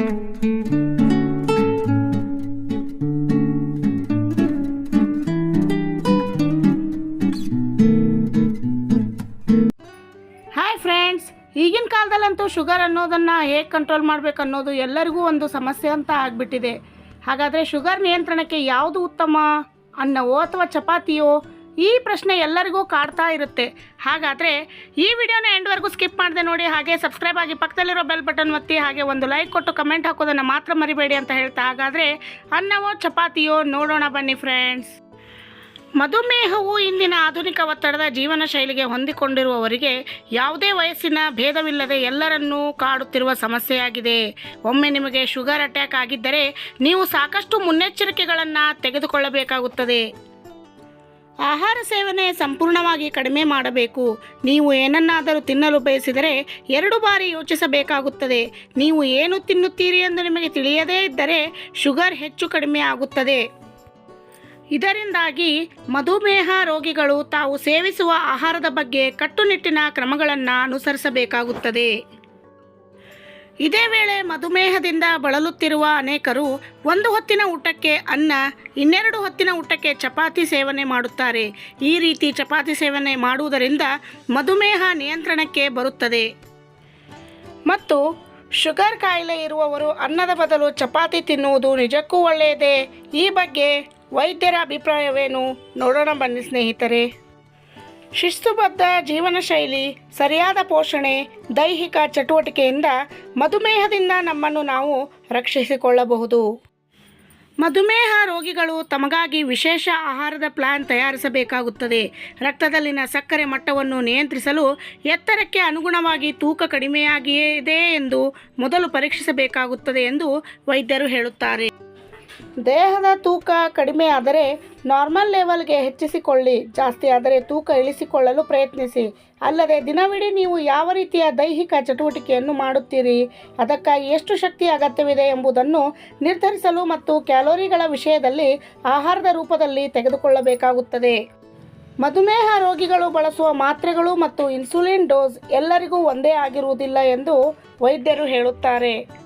Hi friends ಈಗಿನ ಕಾಲದಲ್ಲಂತೂ sugar ಅನ್ನೋದನ್ನು ಹೇಗೆ ಕಂಟ್ರೋಲ್ ಮಾಡಬೇಕು ಅನ್ನೋದು ಎಲ್ಲರಿಗೂ ಒಂದು ಸಮಸ್ಯೆ ಅಂತ ಆಗಿಬಿಟ್ಟಿದೆ. ಹಾಗಾದರೆ ಶುಗರ್ ನಿಯಂತ್ರಣಕ್ಕೆ ಯಾವುದು ಉತ್ತಮ? ಅನ್ನವೋ ಅಥವಾ ಚಪಾತಿಯೋ? ಈ ಪ್ರಶ್ನೆ ಎಲ್ಲರಿಗೂ ಕಾಡ್ತಾ ಇರುತ್ತೆ. ಹಾಗಾದರೆ ಈ ವಿಡಿಯೋನ ಎಂಡ್ವರೆಗೂ ಸ್ಕಿಪ್ ಮಾಡದೆ ನೋಡಿ, ಹಾಗೆ ಸಬ್ಸ್ಕ್ರೈಬ್ ಆಗಿ ಪಕ್ಕದಲ್ಲಿರೋ ಬೆಲ್ ಬಟನ್ ಒತ್ತಿ, ಹಾಗೆ ಒಂದು ಲೈಕ್ ಕೊಟ್ಟು ಕಮೆಂಟ್ ಹಾಕೋದನ್ನು ಮಾತ್ರ ಮರಿಬೇಡಿ ಅಂತ ಹೇಳ್ತಾ, ಹಾಗಾದರೆ ಅನ್ನವೋ ಚಪಾತಿಯೋ ನೋಡೋಣ ಬನ್ನಿ ಫ್ರೆಂಡ್ಸ್. ಮಧುಮೇಹವು ಇಂದಿನ ಆಧುನಿಕ ಒತ್ತಡದ ಜೀವನ ಶೈಲಿಗೆ ಹೊಂದಿಕೊಂಡಿರುವವರಿಗೆ ಯಾವುದೇ ವಯಸ್ಸಿನ ಭೇದವಿಲ್ಲದೆ ಎಲ್ಲರನ್ನೂ ಕಾಡುತ್ತಿರುವ ಸಮಸ್ಯೆಯಾಗಿದೆ. ಒಮ್ಮೆ ನಿಮಗೆ ಶುಗರ್ ಅಟ್ಯಾಕ್ ಆಗಿದ್ದರೆ ನೀವು ಸಾಕಷ್ಟು ಮುನ್ನೆಚ್ಚರಿಕೆಗಳನ್ನು ತೆಗೆದುಕೊಳ್ಳಬೇಕಾಗುತ್ತದೆ. ಆಹಾರ ಸೇವನೆ ಸಂಪೂರ್ಣವಾಗಿ ಕಡಿಮೆ ಮಾಡಬೇಕು. ನೀವು ಏನನ್ನಾದರೂ ತಿನ್ನಲು ಬಯಸಿದರೆ ಎರಡು ಬಾರಿ ಯೋಚಿಸಬೇಕಾಗುತ್ತದೆ. ನೀವು ಏನು ತಿನ್ನುತ್ತೀರಿ ಎಂದು ನಿಮಗೆ ತಿಳಿಯದೇ ಇದ್ದರೆ ಶುಗರ್ ಹೆಚ್ಚು ಕಡಿಮೆ ಆಗುತ್ತದೆ. ಇದರಿಂದಾಗಿ ಮಧುಮೇಹ ರೋಗಿಗಳು ತಾವು ಸೇವಿಸುವ ಆಹಾರದ ಬಗ್ಗೆ ಕಟ್ಟುನಿಟ್ಟಿನ ಕ್ರಮಗಳನ್ನು ಅನುಸರಿಸಬೇಕಾಗುತ್ತದೆ. ಇದೇ ವೇಳೆ ಮಧುಮೇಹದಿಂದ ಬಳಲುತ್ತಿರುವ ಅನೇಕರು ಒಂದು ಹೊತ್ತಿನ ಊಟಕ್ಕೆ ಅನ್ನ, ಇನ್ನೆರಡು ಹೊತ್ತಿನ ಊಟಕ್ಕೆ ಚಪಾತಿ ಸೇವನೆ ಮಾಡುತ್ತಾರೆ. ಈ ರೀತಿ ಚಪಾತಿ ಸೇವನೆ ಮಾಡುವುದರಿಂದ ಮಧುಮೇಹ ನಿಯಂತ್ರಣಕ್ಕೆ ಬರುತ್ತದೆ. ಮತ್ತು ಶುಗರ್ ಕಾಯಿಲೆ ಇರುವವರು ಅನ್ನದ ಬದಲು ಚಪಾತಿ ತಿನ್ನುವುದು ನಿಜಕ್ಕೂ ಒಳ್ಳೆಯದೇ. ಈ ಬಗ್ಗೆ ವೈದ್ಯರ ಅಭಿಪ್ರಾಯವೇನು? ನೋಡೋಣ ಬನ್ನಿ ಸ್ನೇಹಿತರೆ. ಶಿಸ್ತುಬದ್ಧ ಜೀವನ ಶೈಲಿ ಸರಿಯಾದ ಪೋಷಣೆ, ದೈಹಿಕ ಚಟುವಟಿಕೆಯಿಂದ ಮಧುಮೇಹದಿಂದ ನಮ್ಮನ್ನು ನಾವು ರಕ್ಷಿಸಿಕೊಳ್ಳಬಹುದು. ಮಧುಮೇಹ ರೋಗಿಗಳು ತಮಗಾಗಿ ವಿಶೇಷ ಆಹಾರದ ಪ್ಲಾನ್ ತಯಾರಿಸಬೇಕಾಗುತ್ತದೆ. ರಕ್ತದಲ್ಲಿನ ಸಕ್ಕರೆ ಮಟ್ಟವನ್ನು ನಿಯಂತ್ರಿಸಲು ಎತ್ತರಕ್ಕೆ ಅನುಗುಣವಾಗಿ ತೂಕ ಕಡಿಮೆಯಾಗಿಯೇ ಇದೆ ಎಂದು ಮೊದಲು ಪರೀಕ್ಷಿಸಬೇಕಾಗುತ್ತದೆ ಎಂದು ವೈದ್ಯರು ಹೇಳುತ್ತಾರೆ. ದೇಹದ ತೂಕ ಕಡಿಮೆ ಆದರೆ ನಾರ್ಮಲ್ ಲೆವೆಲ್ಗೆ ಹೆಚ್ಚಿಸಿಕೊಳ್ಳಿ. ಜಾಸ್ತಿ ಆದರೆ ತೂಕ ಇಳಿಸಿಕೊಳ್ಳಲು ಪ್ರಯತ್ನಿಸಿ. ಅಲ್ಲದೆ ದಿನವಿಡೀ ನೀವು ಯಾವ ರೀತಿಯ ದೈಹಿಕ ಚಟುವಟಿಕೆಯನ್ನು ಮಾಡುತ್ತೀರಿ? ಅದಕ್ಕಾಗಿ ಎಷ್ಟು ಶಕ್ತಿ ಅಗತ್ಯವಿದೆ ಎಂಬುದನ್ನು ನಿರ್ಧರಿಸಲು ಮತ್ತು ಕ್ಯಾಲೋರಿಗಳ ವಿಷಯದಲ್ಲಿ ಆಹಾರದ ರೂಪದಲ್ಲಿ ತೆಗೆದುಕೊಳ್ಳಬೇಕಾಗುತ್ತದೆ. ಮಧುಮೇಹ ರೋಗಿಗಳು ಬಳಸುವ ಮಾತ್ರೆಗಳು ಮತ್ತು ಇನ್ಸುಲಿನ್ ಡೋಸ್ ಎಲ್ಲರಿಗೂ ಒಂದೇ ಆಗಿರುವುದಿಲ್ಲ ಎಂದು ವೈದ್ಯರು ಹೇಳುತ್ತಾರೆ.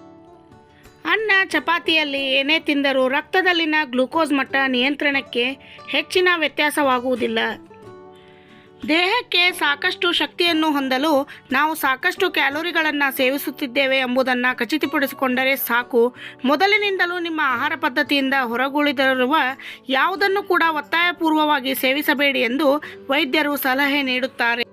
ಅನ್ನ ಚಪಾತಿಯಲ್ಲಿ ಏನೇ ತಿಂದರೂ ರಕ್ತದಲ್ಲಿನ ಗ್ಲೂಕೋಸ್ ಮಟ್ಟ ನಿಯಂತ್ರಣಕ್ಕೆ ಹೆಚ್ಚಿನ ವ್ಯತ್ಯಾಸವಾಗುವುದಿಲ್ಲ. ದೇಹಕ್ಕೆ ಸಾಕಷ್ಟು ಶಕ್ತಿಯನ್ನು ಹೊಂದಲು ನಾವು ಸಾಕಷ್ಟು ಕ್ಯಾಲೋರಿಗಳನ್ನು ಸೇವಿಸುತ್ತಿದ್ದೇವೆ ಎಂಬುದನ್ನು ಖಚಿತಪಡಿಸಿಕೊಂಡರೆ ಸಾಕು. ಮೊದಲಿನಿಂದಲೂ ನಿಮ್ಮ ಆಹಾರ ಪದ್ಧತಿಯಿಂದ ಹೊರಗುಳಿದಿರುವ ಯಾವುದನ್ನು ಕೂಡ ಒತ್ತಾಯಪೂರ್ವವಾಗಿ ಸೇವಿಸಬೇಡಿ ಎಂದು ವೈದ್ಯರು ಸಲಹೆ ನೀಡುತ್ತಾರೆ.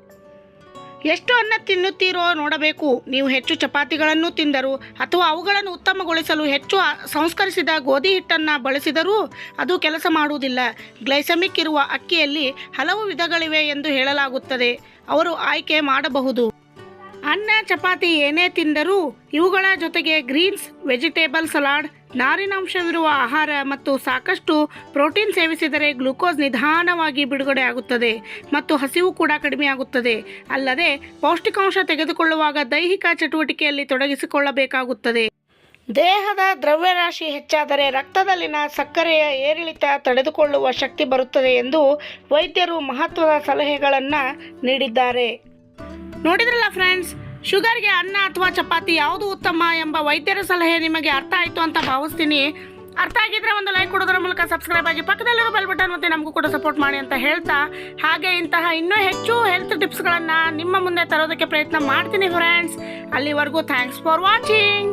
ಎಷ್ಟು ಅನ್ನ ತಿನ್ನುತ್ತೀರೋ ನೋಡಬೇಕು. ನೀವು ಹೆಚ್ಚು ಚಪಾತಿಗಳನ್ನು ತಿಂದರು ಅಥವಾ ಅವುಗಳನ್ನು ಉತ್ತಮಗೊಳಿಸಲು ಹೆಚ್ಚು ಸಂಸ್ಕರಿಸಿದ ಗೋಧಿ ಹಿಟ್ಟನ್ನು ಬಳಸಿದರೂ ಅದು ಕೆಲಸ ಮಾಡುವುದಿಲ್ಲ. ಗ್ಲೈಸಮಿಕ್ ಇರುವ ಅಕ್ಕಿಯಲ್ಲಿ ಹಲವು ವಿಧಗಳಿವೆ ಎಂದು ಹೇಳಲಾಗುತ್ತದೆ. ಅವರು ಆಯ್ಕೆ ಮಾಡಬಹುದು. ಚಪಾತಿ ಏನೇ ತಿಂದರೂ ಇವುಗಳ ಜೊತೆಗೆ ಗ್ರೀನ್ಸ್, ವೆಜಿಟೇಬಲ್ ಸಲಾಡ್ ನಾರಿನಾಂಶವಿರುವ ಆಹಾರ ಮತ್ತು ಸಾಕಷ್ಟು ಪ್ರೋಟೀನ್ ಸೇವಿಸಿದರೆ ಗ್ಲೂಕೋಸ್ ನಿಧಾನವಾಗಿ ಬಿಡುಗಡೆ ಆಗುತ್ತದೆ ಮತ್ತು ಹಸಿವು ಕೂಡ ಕಡಿಮೆಯಾಗುತ್ತದೆ ಅಲ್ಲದೆ ಪೌಷ್ಟಿಕಾಂಶ ತೆಗೆದುಕೊಳ್ಳುವಾಗ ದೈಹಿಕ ಚಟುವಟಿಕೆಯಲ್ಲಿ ತೊಡಗಿಸಿಕೊಳ್ಳಬೇಕಾಗುತ್ತದೆ. ದೇಹದ ದ್ರವ್ಯರಾಶಿ ಹೆಚ್ಚಾದರೆ ರಕ್ತದಲ್ಲಿನ ಸಕ್ಕರೆಯ ಏರಿಳಿತ ತಡೆದುಕೊಳ್ಳುವ ಶಕ್ತಿ ಬರುತ್ತದೆ ಎಂದು ವೈದ್ಯರು ಮಹತ್ವದ ಸಲಹೆಗಳನ್ನು ನೀಡಿದ್ದಾರೆ. ನೋಡಿದ್ರಲ್ಲ ಫ್ರೆಂಡ್ಸ್ ಶುಗರ್ಗೆ ಅನ್ನ ಅಥವಾ ಚಪಾತಿ ಯಾವುದು ಉತ್ತಮ ಎಂಬ ವೈದ್ಯರ ಸಲಹೆ ನಿಮಗೆ ಅರ್ಥ ಆಯಿತು ಅಂತ ಭಾವಿಸ್ತೀನಿ. ಅರ್ಥ ಆಗಿದ್ರೆ ಒಂದು ಲೈಕ್ ಕೊಡೋದ್ರ ಮೂಲಕ ಸಬ್ಸ್ಕ್ರೈಬ್ ಆಗಿ ಪಕ್ಕದಲ್ಲಿರೋ ಬೆಲ್ ಬಟನ್ ಮತ್ತೆ ನಮಗೂ ಕೂಡ ಸಪೋರ್ಟ್ ಮಾಡಿ ಅಂತ ಹೇಳ್ತಾ. ಹಾಗೆ ಇಂತಹ ಇನ್ನೂ ಹೆಚ್ಚು ಹೆಲ್ತ್ ಟಿಪ್ಸ್ಗಳನ್ನು ನಿಮ್ಮ ಮುಂದೆ ತರೋದಕ್ಕೆ ಪ್ರಯತ್ನ ಮಾಡ್ತೀನಿ ಫ್ರೆಂಡ್ಸ್ ಅಲ್ಲಿವರೆಗೂ ಥ್ಯಾಂಕ್ಸ್ ಫಾರ್ ವಾಚಿಂಗ್